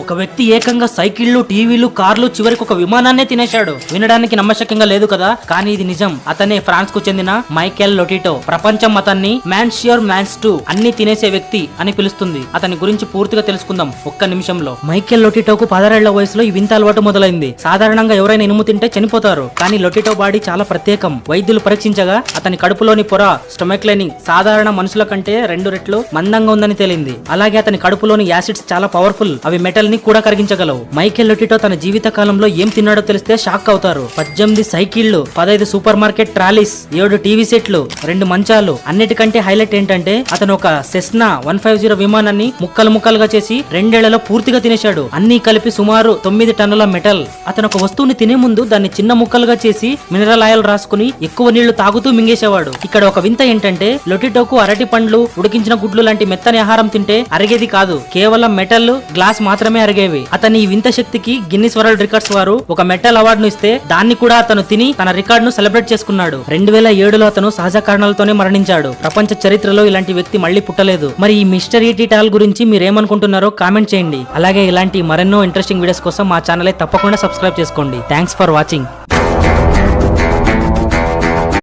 ఒక వ్యక్తి ఏకంగా సైకిళ్ళు టీవీలు కార్లు చివరికి ఒక విమానాన్నే తినేశాడు. వినడానికి నమ్మశక్యంగా లేదు కదా? కానీ ఇది నిజం. అతనే ఫ్రాన్స్కు చెందిన మైకెల్ లొటిటో. ప్రపంచం అతన్ని మ్యాన్షియర్ మ్యాన్స్ టూ అన్ని తినేసే వ్యక్తి అని పిలుస్తుంది. అతని గురించి పూర్తిగా తెలుసుకుందాం ఒక్క నిమిషంలో. మైకెల్ లొటిటోకు పదహారేళ్ళ వయసులో ఈ వింత అలవాటు మొదలైంది. సాధారణంగా ఎవరైనా ఇనుము తింటే చనిపోతారు. కానీ లొటిటో బాడీ చాలా ప్రత్యేకం. వైద్యులు పరీక్షించగా అతని కడుపులోని పొర స్టొమక్ లైనింగ్ సాధారణ మనుషుల కంటే రెండు రెట్లు మందంగా ఉందని తేలింది. అలాగే అతని కడుపులోని యాసిడ్స్ చాలా పవర్ఫుల్. అవి మెటల్ ని కూడా కరిగించగలవు. మైకెల్ లొటిటో తన జీవిత కాలంలో ఏం తిన్నాడో తెలిస్తే షాక్ అవుతారు. పద్దెనిమిది సైకిళ్ళు పదహైదు సూపర్ మార్కెట్ ట్రాలీస్ ఏడు టీవీ సెట్లు రెండు మంచాలు అన్నిటికంటే హైలైట్ ఏంటంటే అతను ఒక సెస్నా వన్ ఫైవ్ జీరో విమానాన్ని ముక్కలు ముక్కలుగా చేసి రెండేళ్ళలో పూర్తిగా తినేశాడు. అన్ని కలిపి సుమారు తొమ్మిది టన్నుల మెటల్. అతను ఒక వస్తువుని తినే ముందు దాన్ని చిన్న ముక్కలుగా చేసి మినరల్ ఆయిల్ రాసుకుని ఎక్కువ నీళ్ళు తాగుతూ మింగేసేవాడు. ఇక్కడ ఒక వింత ఏంటంటే లొటిటోకు అరటి పండ్లు ఉడికించిన గుడ్లు లాంటి మెత్తని ఆహారం తింటే అరిగేది కాదు. కేవలం మెటల్ గ్లాస్ మాత్రమే మాత్రమే అరిగేవి అతని ఈ వింత శక్తికి గిన్నిస్ వరల్డ్ రికార్డ్స్ వారు ఒక మెటల్ అవార్డును ఇస్తే దాన్ని కూడా అతను తిని తన రికార్డ్ను సెలబ్రేట్ చేసుకున్నాడు. రెండు వేల ఏడులో అతను సహజ కారణాలతోనే మరణించాడు. ప్రపంచ చరిత్రలో ఇలాంటి వ్యక్తి మళ్ళీ పుట్టలేదు. మరి ఈ మిస్టర్ ఈటీ టాల్ గురించి మీరేమనుకుంటున్నారో కామెంట్ చేయండి. అలాగే ఇలాంటి మరెన్నో ఇంట్రెస్టింగ్ వీడియోస్ కోసం మా ఛానల్ తప్పకుండా సబ్స్క్రైబ్ చేసుకోండి. Thanks for watching.